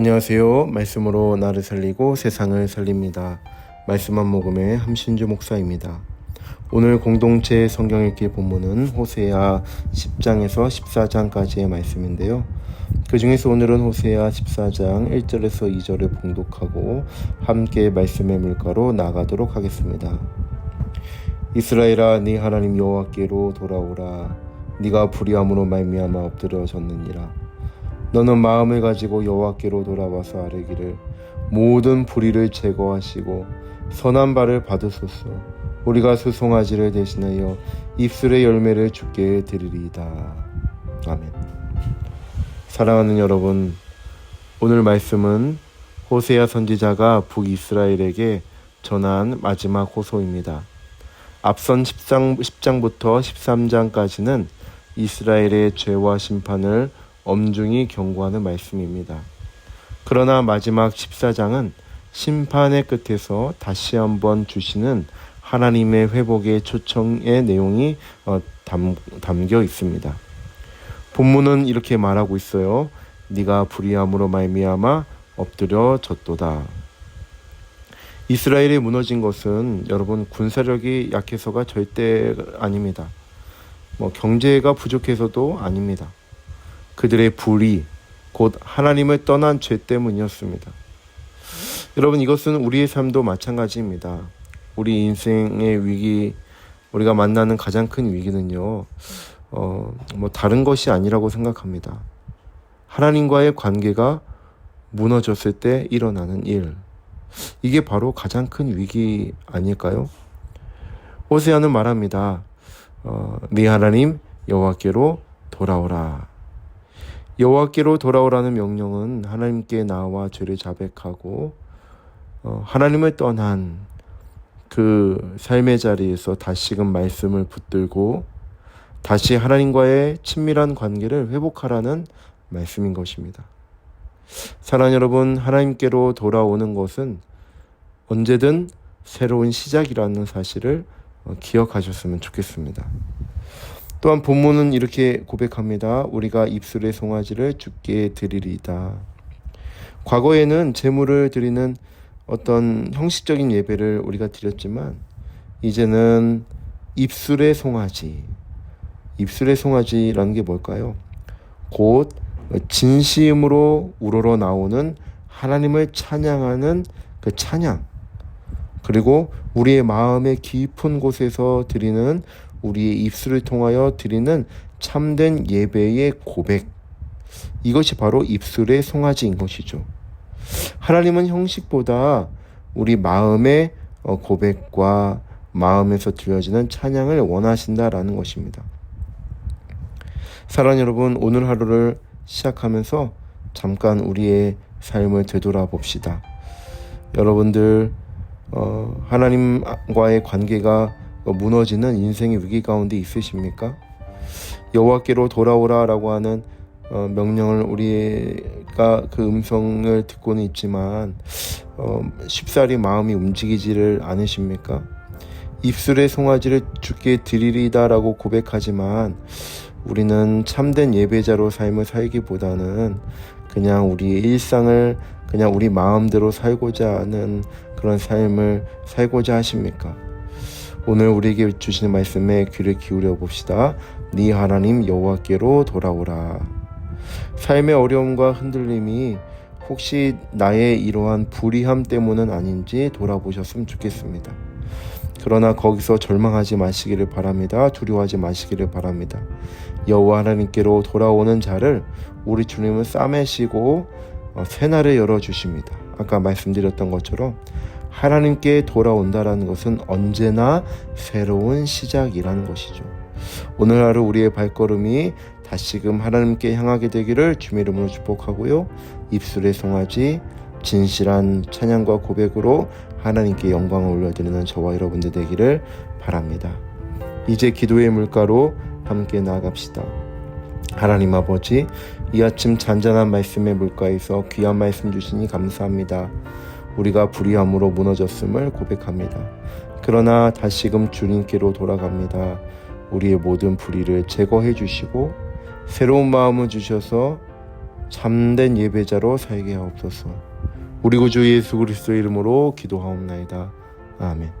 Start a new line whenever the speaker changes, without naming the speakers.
안녕하세요. 말씀으로 나를 살리고 세상을 살립니다. 말씀 한 모금의 함신주 목사입니다. 오늘 공동체 성경 읽기 본문은 호세아 10장에서 14장까지의 말씀인데요. 그 중에서 오늘은 호세아 14장 1절에서 2절을 봉독하고 함께 말씀의 물가로 나가도록 하겠습니다. 이스라엘아 네 하나님 여호와께로 돌아오라 네가 불의함으로 말미암아 엎드려졌느니라 너는 마음을 가지고 여호와께로 돌아와서 아뢰기를 모든 불의를 제거하시고 선한 바를 받으소서. 우리가 수송아지를 대신하여 입술의 열매를 주께 드리리이다. 아멘. 사랑하는 여러분 오늘 말씀은 호세아 선지자가 북이스라엘에게 전한 마지막 호소입니다. 앞선 10장, 10장부터 13장까지는 이스라엘의 죄와 심판을 엄중히 경고하는 말씀입니다. 그러나 마지막 14장은 심판의 끝에서 다시 한번 주시는 하나님의 회복의 초청의 내용이 어, 담, 담겨 있습니다. 본문은 이렇게 말하고 있어요. 네가 불의함으로 말미암아 엎드려 졌도다. 이스라엘이 무너진 것은 여러분 군사력이 약해서가 절대 아닙니다. 뭐 경제가 부족해서도 아닙니다. 그들의 불의, 곧 하나님을 떠난 죄 때문이었습니다. 여러분 이것은 우리의 삶도 마찬가지입니다. 우리 인생의 위기, 우리가 만나는 가장 큰 위기는요, 어, 뭐 다른 것이 아니라고 생각합니다. 하나님과의 관계가 무너졌을 때 일어나는 일. 이게 바로 가장 큰 위기 아닐까요? 호세아는 말합니다. 어, 네 하나님 여호와께로 돌아오라. 여호와께로 돌아오라는 명령은 하나님께 나와 죄를 자백하고 어, 하나님을 떠난 그 삶의 자리에서 다시금 말씀을 붙들고 다시 하나님과의 친밀한 관계를 회복하라는 말씀인 것입니다. 사랑하는 여러분, 하나님께로 돌아오는 것은 언제든 새로운 시작이라는 사실을 어, 기억하셨으면 좋겠습니다. 또한 본문은 이렇게 고백합니다. 우리가 입술의 송아지를 주께 드리리다. 과거에는 제물을 드리는 어떤 형식적인 예배를 우리가 드렸지만 이제는 입술의 송아지, 입술의 송아지라는 게 뭘까요? 곧 진심으로 우러러 나오는 하나님을 찬양하는 그 찬양, 그리고 우리의 마음의 깊은 곳에서 드리는 우리의 입술을 통하여 드리는 참된 예배의 고백. 이것이 바로 입술의 송아지인 것이죠. 하나님은 형식보다 우리 마음의 어, 고백과 마음에서 들려지는 찬양을 원하신다라는 것입니다. 사랑 여러분, 오늘 하루를 시작하면서 잠깐 우리의 삶을 되돌아 봅시다. 여러분들, 어, 하나님과의 관계가 무너지는 인생의 위기 가운데 있으십니까? 여호와께로 돌아오라라고 하는 어, 명령을 우리가 그 음성을 듣고는 있지만 어, 쉽사리 마음이 움직이지를 않으십니까? 입술의 송아지를 주께 드리리다라고 고백하지만 우리는 참된 예배자로 삶을 살기보다는 그냥 우리의 일상을 그냥 우리 마음대로 살고자 하는 그런 삶을 살고자 하십니까? 오늘 우리에게 주시는 말씀에 귀를 기울여 봅시다. 네 하나님 여호와께로 돌아오라. 삶의 어려움과 흔들림이 혹시 나의 이러한 불의함 때문은 아닌지 돌아보셨으면 좋겠습니다. 그러나 거기서 절망하지 마시기를 바랍니다. 두려워하지 마시기를 바랍니다. 여호와 하나님께로 돌아오는 자를 우리 주님은 싸매시고 어, 새날을 열어 주십니다. 아까 말씀드렸던 것처럼 하나님께 돌아온다라는 것은 언제나 새로운 시작이라는 것이죠. 오늘 하루 우리의 발걸음이 다시금 하나님께 향하게 되기를 주의 이름으로 축복하고요. 입술의 송아지 진실한 찬양과 고백으로 하나님께 영광을 올려드리는 저와 여러분들 되기를 바랍니다. 이제 기도의 물가로 함께 나아갑시다. 하나님 아버지, 이 아침 잔잔한 말씀의 물가에서 귀한 말씀 주시니 감사합니다. 우리가 불의함으로 무너졌음을 고백합니다. 그러나 다시금 주님께로 돌아갑니다. 우리의 모든 불의를 제거해 주시고 새로운 마음을 주셔서 참된 예배자로 살게 하옵소서. 우리 구주 예수 그리스도 이름으로 기도하옵나이다. 아멘.